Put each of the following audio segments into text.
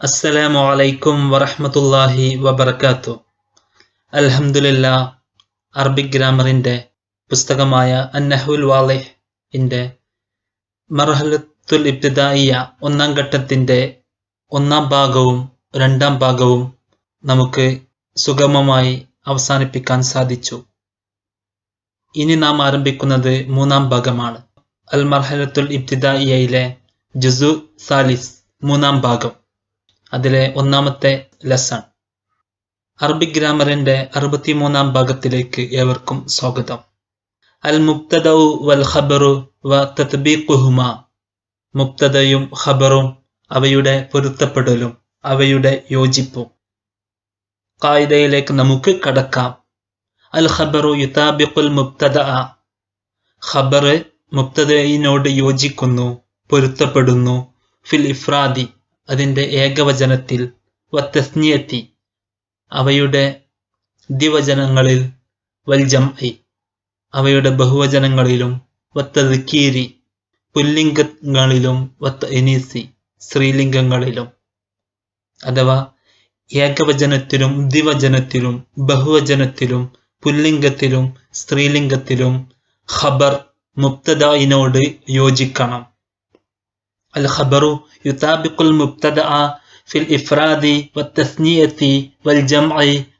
അസ്സലാമു അലൈക്കും വറഹ്മത്തുള്ളാഹി വബർക്കാത്തു അൽഹംദുലില്ലാ അറബിക് ഗ്രാമറിന്റെ പുസ്തകമായ അന്നഹുൽ ഇന്റെ മർഹലത്തുൽ ഇബ്തിദായിയ ഒന്നാം ഘട്ടത്തിന്റെ ഒന്നാം ഭാഗവും രണ്ടാം ഭാഗവും നമുക്ക് സുഗമമായി അവസാനിപ്പിക്കാൻ സാധിച്ചു. ഇനി നാം ആരംഭിക്കുന്നത് മൂന്നാം ഭാഗമാണ്. അൽ മർഹലത്തുൽ ഇബ്തിദായിയയിലെ ജുസു സാലിസ് മൂന്നാം ഭാഗം. അതിലെ ഒന്നാമത്തെ ലെസൺ അറബി ഗ്രാമറിന്റെ അറുപത്തിമൂന്നാം ഭാഗത്തിലേക്ക് ഏവർക്കും സ്വാഗതം. അൽ മുക്തദൗ വൽ ഖബറു വ തത്ബീഖുഹുമ. മുക്തദയും ഖബറും അവയുടെ പൊരുത്തപ്പെടലും അവയുടെ യോജിപ്പും. കായിദയിലേക്ക് നമുക്ക് കടക്കാം. അൽ ഖബറു യുതാബിഖുൽ മുക്തദ ഖബറ് മുബ്തദയിനോട് യോജിക്കുന്നു പൊരുത്തപ്പെടുന്നു ഫിൽ ഇഫ്രാദി. അതിന്റെ ഏകവചനത്തിൽ വത്തസ്നിയത്തി. അവയുടെ ദ്വിവചനങ്ങളിൽ വൽജം ഐ അവയുടെ ബഹുവചനങ്ങളിലും വത്തദ്കീരി പുല്ലിംഗങ്ങളിലും വത്ത എനീസി സ്ത്രീലിംഗങ്ങളിലും. അഥവാ ഏകവചനത്തിലും ദ്വിവചനത്തിലും ബഹുവചനത്തിലും പുല്ലിംഗത്തിലും സ്ത്രീലിംഗത്തിലും ഖബർ മുക്തദായിനോട് യോജിക്കണം. അൽ ഖബറു يطابق المبتدأ في الإفراد والتثنية والجمع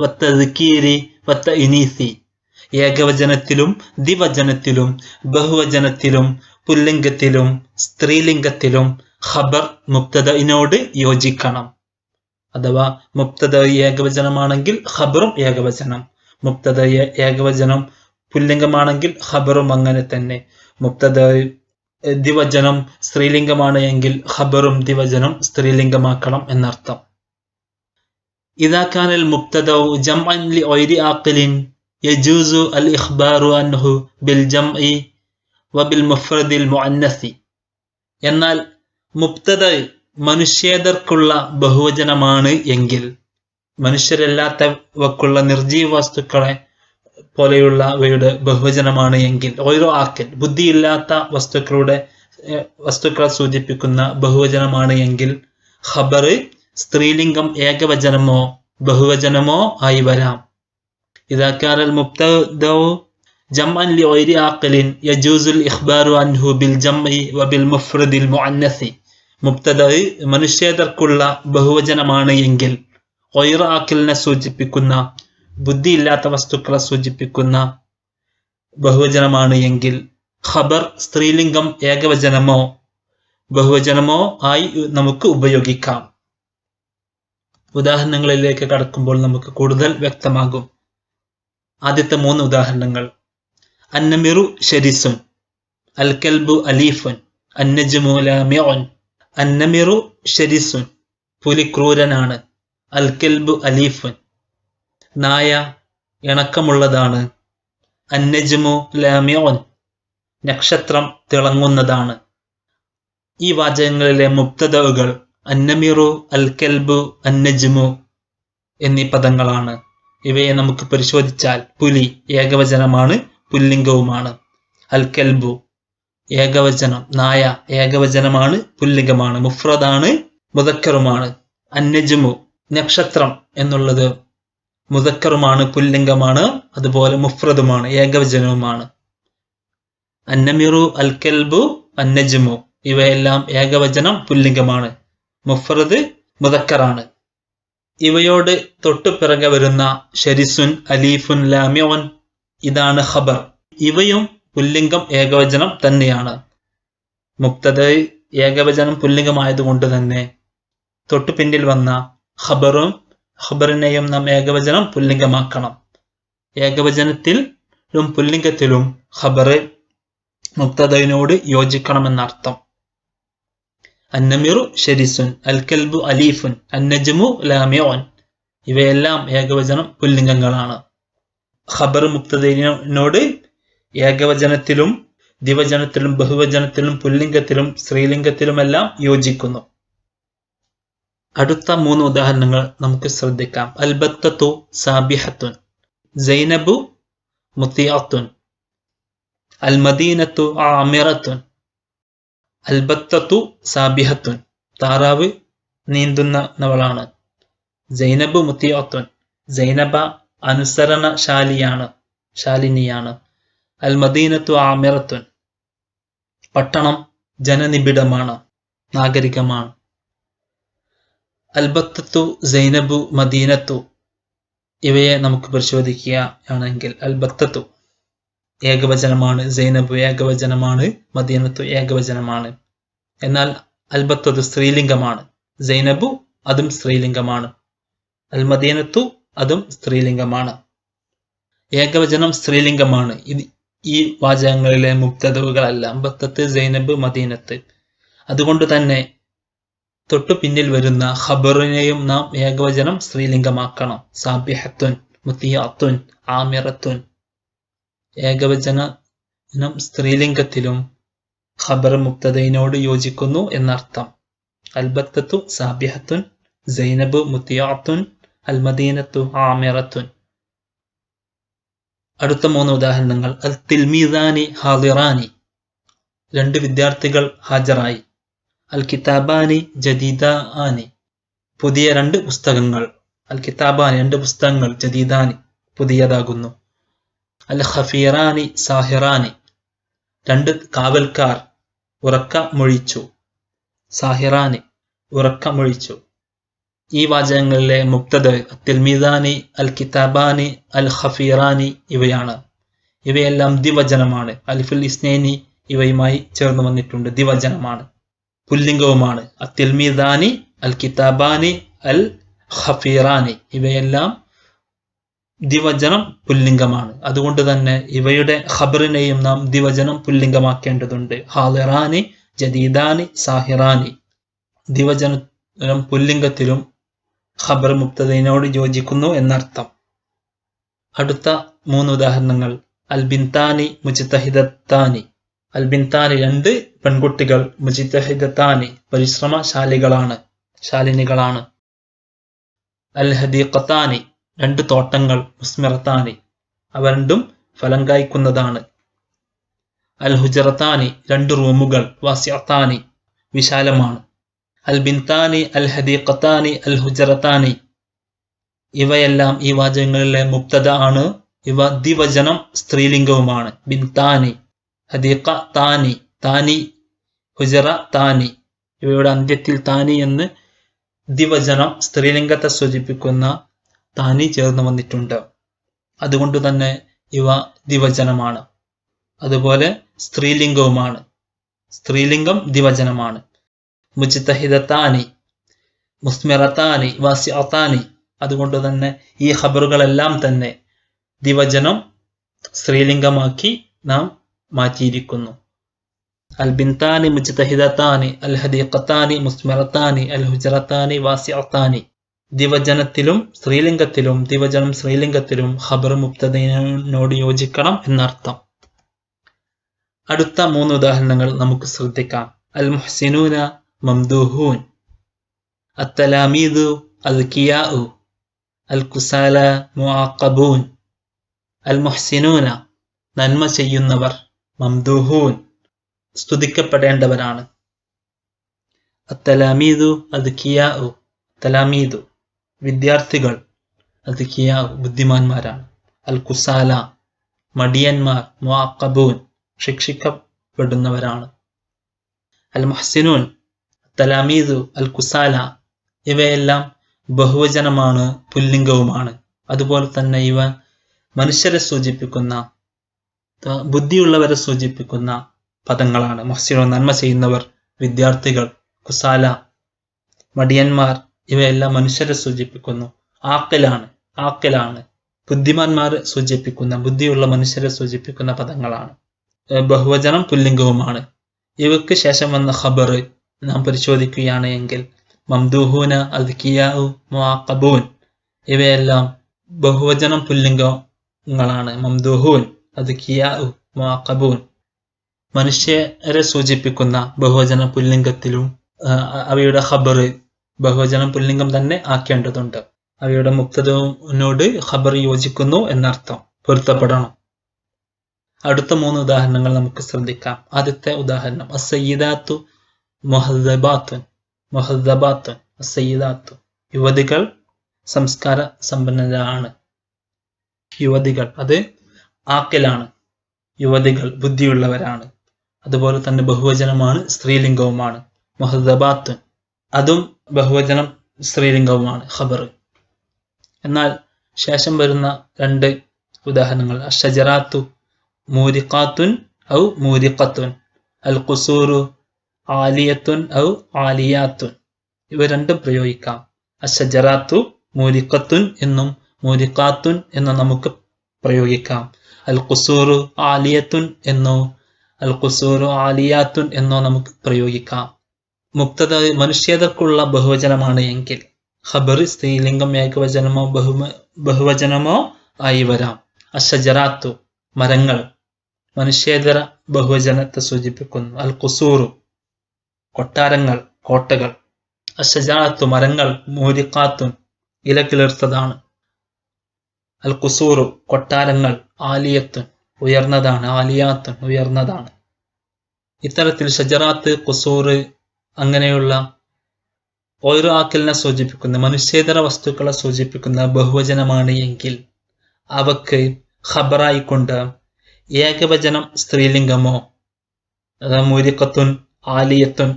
والتذكير والتأنيث ഏകവചനത്തിലും ദ്വിവചനത്തിലും ബഹുവചനത്തിലും പുല്ലിംഗത്തിലും സ്ത്രീലിംഗത്തിലും ഖബർ മുക്തദയിനോട് യോജിക്കണം അഥവാ മുക്തദ ഏകവചനമാണെങ്കിൽ ഖബറും ഏകവചനം മുക്തദ ഏകവചനം പുല്ലിംഗമാണെങ്കിൽ ഖബറും അങ്ങനെ തന്നെ മുക്തദ ദിവചനം സ്ത്രീലിംഗമാണ് എങ്കിൽ ഖബറും ദിവചനം സ്ത്രീലിംഗമാക്കണം എന്നർത്ഥം إذا كان المبتدأ جمعا لغير عاقل يجوز الإخبار عنه بالجمع وبالمفرد المؤنث എന്നാൽ മുബ്തദ മനുഷ്യേതർക്കുള്ള ബഹുവചനമാണ് എങ്കിൽ മനുഷ്യരല്ലാത്തവക്കുള്ള നിർജീവ വസ്തുക്കളെ പോലെയുള്ളവയുടെ ബഹുവചനമാണ് എങ്കിൽ ഓരോ ആക്കൽ ബുദ്ധിയില്ലാത്ത വസ്തുക്കളുടെ വസ്തുക്കളെ സൂചിപ്പിക്കുന്ന ബഹുവചനമാണ് എങ്കിൽ ഖബർ സ്ത്രീലിംഗം ഏകവചനമോ ബഹുവചനമോ ആയി വരാം ഇതാക്കാറൽ മുബ്തദോ جمعا لغير عاقل يجوز الإخبار عنه بالجمع وبالمفرد المؤنث മുബ്തദ മനുഷ്യേതർക്കുള്ള ബഹുവചനമാണ് എങ്കിൽ ഒയർ ആക്കലിനെ സൂചിപ്പിക്കുന്ന ബുദ്ധിയില്ലാത്ത വസ്തുക്കളെ സൂചിപ്പിക്കുന്ന ബഹുവചനമാണ് എങ്കിൽ ഖബർ സ്ത്രീലിംഗം ഏകവചനമോ ബഹുവചനമോ ആയി നമുക്ക് ഉപയോഗിക്കാം. ഉദാഹരണങ്ങളിലേക്ക് കടക്കുമ്പോൾ നമുക്ക് കൂടുതൽ വ്യക്തമാകും. ആദ്യത്തെ മൂന്ന് ഉദാഹരണങ്ങൾ. അന്നമിറു ഷെരിസുൻ അൽ കൽബു അലീഫുൻ അന്നജുമു ലാമിഉൻ. അന്നമിറു ഷെരിസുൻ പുലി ക്രൂരനാണ് അൽ കൽബു അലീഫുൻ. നായ ഇണക്കമുള്ളതാണ്. അന്നജ്മു ലാമിയോൻ നക്ഷത്രം തിളങ്ങുന്നതാണ്. ഈ വാചകങ്ങളിലെ മുക്തതകൾ അന്നമിറു അൽ കെൽബു അന്നജ്മു എന്നീ പദങ്ങളാണ്. ഇവയെ നമുക്ക് പരിശോധിച്ചാൽ പുലി ഏകവചനമാണ് പുല്ലിംഗവുമാണ്. അൽ കെൽബു ഏകവചനം നായ ഏകവചനമാണ് പുല്ലിംഗമാണ്. മുഫ്രദാണ് മുതക്കറുമാണ് അന്നജമു നക്ഷത്രം എന്നുള്ളത് മുതക്കറുമാണ് പുല്ലിംഗമാണ് അതുപോലെ മുഫ്രദുമാണ് ഏകവചനവുമാണ്. അന്നമിറു അൽ കൽബു അന്നജുമു. ഇവയെല്ലാം ഏകവചനം പുല്ലിംഗമാണ്. മുഫ്രദ് മുതക്കറാണ് ഇവയോട് തൊട്ടു പിറകെ വരുന്ന ഷെരിസുൻ അലീഫുൻ ലാമിയോൻ ഇതാണ് ഖബർ. ഇവയും പുല്ലിംഗം ഏകവചനം തന്നെയാണ്. മുക്തത ഏകവചനം പുല്ലിംഗമായതുകൊണ്ട് തന്നെ തൊട്ടു പിന്നിൽ വന്ന ഖബറും ഖബറിനെയും നാം ഏകവചനം പുല്ലിംഗമാക്കണം. ഏകവചനത്തിലും പുല്ലിംഗത്തിലും ഖബർ മുക്തതയിനോട് യോജിക്കണമെന്നർത്ഥം. അന്നമിറു ഷെരിസുൻ അൽ കൽബു അലീഫുൻ അന്നജമു ലാമിയോൻ ഇവയെല്ലാം ഏകവചനം പുല്ലിംഗങ്ങളാണ്. ഖബർ മുക്തതയിനോട് ഏകവചനത്തിലും ദിവചനത്തിലും ബഹുവചനത്തിലും പുല്ലിംഗത്തിലും സ്ത്രീലിംഗത്തിലുമെല്ലാം യോജിക്കുന്നു. അടുത്ത മൂന്ന് ഉദാഹരണങ്ങൾ നമുക്ക് ശ്രദ്ധിക്കാം. അൽബത്തു സാബിഹത്തുൻ സൈനബു മുത്തിയാത്തുൻ അൽമദീനത്തു ആമിറത്തുൻ അൽബത്തു സാബിഹത്തുൻ. താറാവ് നീന്തുന്നവളാണ്. ജൈനബ സൈനബ അനുസരണശാലിയാണ് ശാലിനിയാണ്. അൽ മദീനത്തു ആമിറത്തുൻ പട്ടണം ജനനിബിഡമാണ് നാഗരികമാണ്. അൽബത്തത്തു സൈനബു മദീനത്തു. ഇവയെ നമുക്ക് പരിശോധിക്കുകയാണെങ്കിൽ അൽബത്തത്തു ഏകവചനമാണ് സൈനബു ഏകവചനമാണ് മദീനത്തു ഏകവചനമാണ്. എന്നാൽ അൽബത്തത് സ്ത്രീലിംഗമാണ് സൈനബു അതും സ്ത്രീലിംഗമാണ്. അൽ മദീനത്തു അതും സ്ത്രീലിംഗമാണ്. ഏകവചനം സ്ത്രീലിംഗമാണ്. ഇത് ഈ വാചകങ്ങളിലെ മുക്തതവുകളല്ല അമ്പത്തത്ത് സൈനബ് മദീനത്ത്. അതുകൊണ്ട് തന്നെ തൊട്ടു പിന്നിൽ വരുന്ന ഖബറിനെയും നാം ഏകവചനം സ്ത്രീലിംഗമാക്കണം. സാബിഹത്തുൻ മുത്തിയാത്തുൻ ആമിറത്തുൻ. ഏകവചനം സ്ത്രീലിംഗത്തിലും ഖബർ മുക്തതയിനോട് യോജിക്കുന്നു എന്നർത്ഥം. അൽബത്തത്തു സാബിഹത്തുൻ സൈനബ് മുത്തിയാത്തുൻ അൽമദീനത്തു ആമിറത്തുൻ. അടുത്ത മൂന്ന് ഉദാഹരണങ്ങൾ. അൽ തിൽമീദാനി ഹാദിറാനി. രണ്ട് വിദ്യാർത്ഥികൾ ഹാജരായി. അൽ കിതാബാനി ജദീദാനി. പുതിയ രണ്ട് പുസ്തകങ്ങൾ. അൽ കിതാബാനി രണ്ട് പുസ്തകങ്ങൾ ജദീദാനി പുതിയതാകുന്നു. അൽ ഖഫീറാനി സാഹിറാനി. രണ്ട് കാവൽക്കാർ ഉറക്കമൊഴിച്ചു സാഹിറാനി ഉറക്കമൊഴിച്ചു ഈ വാചകങ്ങളിലെ മുക്തത തിൽമീദാനി അൽ കിതാബാനി അൽ ഖഫീറാനി ഇവയാണ്. ഇവയെല്ലാം ദിവചനമാണ് അൽഫുൽ ഇസ്നേനി ഇവയുമായി ചേർന്ന് വന്നിട്ടുണ്ട്. ദിവചനമാണ് പുല്ലിംഗവുമാണ്. അത്യൽമീദാനി അൽ കിതാബാനി അൽ ഖഫീറാനി ഇവയെല്ലാം ദിവചനം പുല്ലിംഗമാണ്. അതുകൊണ്ട് തന്നെ ഇവയുടെ ഖബറിനെയും നാം ദിവചനം പുല്ലിംഗമാക്കേണ്ടതുണ്ട്. ഹാലിറാനി ജദീദാനി സാഹിറാനി. ദിവചനം പുല്ലിംഗത്തിലും ഖബർ മുക്തതയിനോട് യോജിക്കുന്നു എന്നർത്ഥം. അടുത്ത മൂന്ന് ഉദാഹരണങ്ങൾ. അൽബിൻതാനി മുജിത്തഹിദത്താനി അൽബിൻതാനി രണ്ട് പെൺകുട്ടികൾ മുജിത്തഹിദത്താനി പരിശ്രമശാലികളാണ് ശാലിനികളാണ്. അൽ ഹദീഖത്താനി രണ്ട് തോട്ടങ്ങൾ മുസ്മിറത്താനി അവ രണ്ടും ഫലം കായ്ക്കുന്നതാണ്. അൽ ഹുജറത്താനി രണ്ട് റൂമുകൾ വാസ്യത്താനി വിശാലമാണ്. അൽ ബിൻതാനി അൽ ഹദീഖത്താനി അൽ ഹുജറത്താനി ഇവയെല്ലാം ഈ വാചകങ്ങളിലെ മുക്തത ആണ്. ഇവ ദിവചനം സ്ത്രീലിംഗവുമാണ്. ബിൻതാനി ഹദീഖ താനി താനി ഹുജറ താനി. ഇവയുടെ അന്ത്യത്തിൽ താനി എന്ന് ദിവചനം സ്ത്രീലിംഗത്തെ സൂചിപ്പിക്കുന്ന താനി ചേർന്ന് വന്നിട്ടുണ്ട്. അതുകൊണ്ട് തന്നെ ഇവ ദിവചനമാണ്. അതുപോലെ സ്ത്രീലിംഗവുമാണ്. സ്ത്രീലിംഗം ദിവചനമാണ്. മുജിത്തഹിദത്താനി മുസ്മിറത്താനി വാസിഅത്താനി അതുകൊണ്ട് തന്നെ ഈ ഖബറുകളെല്ലാം തന്നെ ദിവചനം സ്ത്രീലിംഗമാക്കി നാം മാറ്റിയിരിക്കുന്നു. അൽ ബിൻതാനി മുജ്തഹിദത്താനി അൽ ഹദീഖത്താനി മുസ്മറത്താനി അൽ ഹുജറത്താനി വാസിഅത്താനി. ദിവജനത്തിലും സ്ത്രീലിംഗത്തിലും ദിവജനം സ്ത്രീലിംഗത്തിലും ഖബർ മുക്തദീനോട് യോജിക്കണം എന്നർത്ഥം. അടുത്ത മൂന്ന് ഉദാഹരണങ്ങൾ നമുക്ക് ശ്രദ്ധിക്കാം. അൽ മുഹ്സിനൂന മംദൂഹൂൻ അത്തലാമീദു അൽ കിയാഉ അൽ കുസാല മുആഖബൂൻ. അൽ മുഹ്സിനൂന നന്മ ചെയ്യുന്നവർ. മംദൂഹൂൻ സ്തുതിക്കപ്പെടേണ്ടവരാണ്. അത്തലാമീദു അത് കിയാഉ. തലാമീദു വിദ്യാർത്ഥികൾ അത് കിയാഉ ബുദ്ധിമാന്മാരാണ്. അൽ കുസാല മടിയന്മാർ മുഅഖബൂൻ ശിക്ഷിക്കപ്പെടുന്നവരാണ്. അൽ മഹ്സിനൂൻ തലാമീദു അൽ കുസാല ഇവയെല്ലാം ബഹുവചനമാണ് പുല്ലിംഗവുമാണ്. അതുപോലെ തന്നെ ഇവ മനുഷ്യരെ സൂചിപ്പിക്കുന്ന ബുദ്ധിയുള്ളവരെ സൂചിപ്പിക്കുന്ന പദങ്ങളാണ്. മഹ്സിനോ നന്മ ചെയ്യുന്നവർ വിദ്യാർത്ഥികൾ കുസാല മടിയന്മാർ ഇവയെല്ലാം മനുഷ്യരെ സൂചിപ്പിക്കുന്നു. ആക്കലാണ് ആക്കലാണ്. ബുദ്ധിമാന്മാരെ സൂചിപ്പിക്കുന്ന ബുദ്ധിയുള്ള മനുഷ്യരെ സൂചിപ്പിക്കുന്ന പദങ്ങളാണ്. ബഹുവചനം പുല്ലിംഗവുമാണ്. ഇവയ്ക്ക് ശേഷം വന്ന ഖബർ നാം പരിശോധിക്കുകയാണ് എങ്കിൽ മംദൂഹൂന അദ്കിയാഉ ഇവയെല്ലാം ബഹുവചനം പുല്ലിംഗങ്ങളാണ്. മംദൂഹൂൻ അദ്കിയാഉ മുഅഖബൂൻ. മനുഷ്യരെ സൂചിപ്പിക്കുന്ന ബഹുവചന പുല്ലിംഗത്തിലും അവയുടെ ഖബർ ബഹുവചന പുല്ലിംഗം തന്നെ ആക്കേണ്ടതുണ്ട്. അവയുടെ മുക്തതവിനോട് ഖബർ യോജിക്കുന്നു എന്നർത്ഥം പൊരുത്തപ്പെടണം. അടുത്ത മൂന്ന് ഉദാഹരണങ്ങൾ നമുക്ക് ശ്രദ്ധിക്കാം. ആദ്യത്തെ ഉദാഹരണം അസയ്യിദാത്തു മൊഹദബാത്തുൻ മൊഹദബാത്തുൻ അസയ്യിദാത്തു. യുവതികൾ സംസ്കാര സമ്പന്നരാണ്. യുവതികൾ അത് ആക്കലാണ്. യുവതികൾ ബുദ്ധിയുള്ളവരാണ്. അതുപോലെ തന്നെ ബഹുവചനമാണ് സ്ത്രീലിംഗവുമാണ്. മൊഹദബാത്ത്. അതും ബഹുവചനം സ്ത്രീലിംഗവുമാണ് ഖബർ എന്നാൽ ശേഷം വരുന്ന രണ്ട് ഉദാഹരണങ്ങൾ. അഷജറാത്തു മൂരിഖാത്തുൻ ഔ മൂരിഖത്തുൻ. അൽ ഖുസൂറു ആലിയത്തുൻ ഔ ആലിയാത്തുൻ. ഇവ രണ്ടും പ്രയോഗിക്കാം. അഷജറാത്തു മൂരിഖത്തുൻ എന്നും മൂരിഖാത്തുൻ എന്നും നമുക്ക് പ്രയോഗിക്കാം. അൽ ഖുസൂറു ആലിയത്തുൻ എന്നോ അൽ ഖുസൂറു ആലിയാത്തുൻ എന്നോ നമുക്ക് പ്രയോഗിക്കാം. മുക്തത മനുഷ്യതക്കുള്ള ബഹുവചനമാണ് എങ്കിൽ ഖബർ സ്ത്രീലിംഗം ഏകവചനമോ ബഹുമ ബഹുവചനമോ ആയി വരാം. അഷജറാത്തു മരങ്ങൾ മനുഷ്യേതര ബഹുവചനത്തെ സൂചിപ്പിക്കുന്നു. അൽ ഖുസൂറു കൊട്ടാരങ്ങൾ കോട്ടകൾ. അഷജറാത്തു മരങ്ങൾ മൂരിക്കാത്തുൻ ഇലകിളിർത്തതാണ് അൽ ഖുസൂറു കൊട്ടാരങ്ങൾ ആലിയത്തുൻ ഉയർന്നതാണ് ആലിയാത്ത് ഉയർന്നതാണ്. ഇത്തരത്തിൽ ഷജറാത്ത് കുസൂറ് അങ്ങനെയുള്ള ഓരോ ആക്കലിനെ സൂചിപ്പിക്കുന്ന മനുഷ്യേതര വസ്തുക്കളെ സൂചിപ്പിക്കുന്ന ബഹുവചനമാണ് എങ്കിൽ അവക്ക് ഖബറായിക്കൊണ്ട് ഏകവചനം സ്ത്രീലിംഗമോ മൂരിക്കത്തുൻ ആലിയത്തുൻ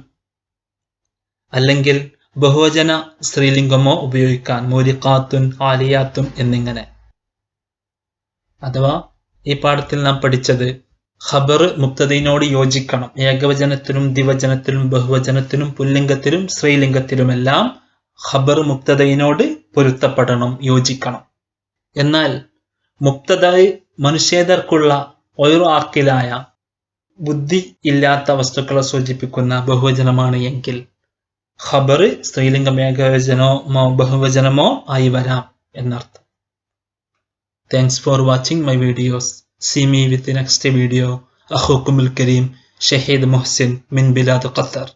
അല്ലെങ്കിൽ ബഹുവചന സ്ത്രീലിംഗമോ ഉപയോഗിക്കാൻ മൂരിക്കാത്തുൻ ആലിയാത്തുൻ എന്നിങ്ങനെ അഥവാ ഈ പാഠത്തിൽ നാം പഠിച്ചത് ഖബർ മുക്തതയിനോട് യോജിക്കണം. ഏകവചനത്തിനും ദിവചനത്തിനും ബഹുവചനത്തിനും പുല്ലിംഗത്തിലും സ്ത്രീലിംഗത്തിലുമെല്ലാം ഖബർ മുക്തതയിനോട് പൊരുത്തപ്പെടണം യോജിക്കണം. എന്നാൽ മുക്തത മനുഷ്യേതർക്കുള്ള ഒരു ആർക്കിലായ ബുദ്ധി ഇല്ലാത്ത വസ്തുക്കളെ സൂചിപ്പിക്കുന്ന ബഹുവചനമാണ് എങ്കിൽ ഖബർ സ്ത്രീലിംഗം ഏകവചനമോ ബഹുവചനമോ ആയി വരാം എന്നർത്ഥം. Thanks for watching my videos. See me with the next video. أخوكم الكريم شهيد محسن من بلاد قطر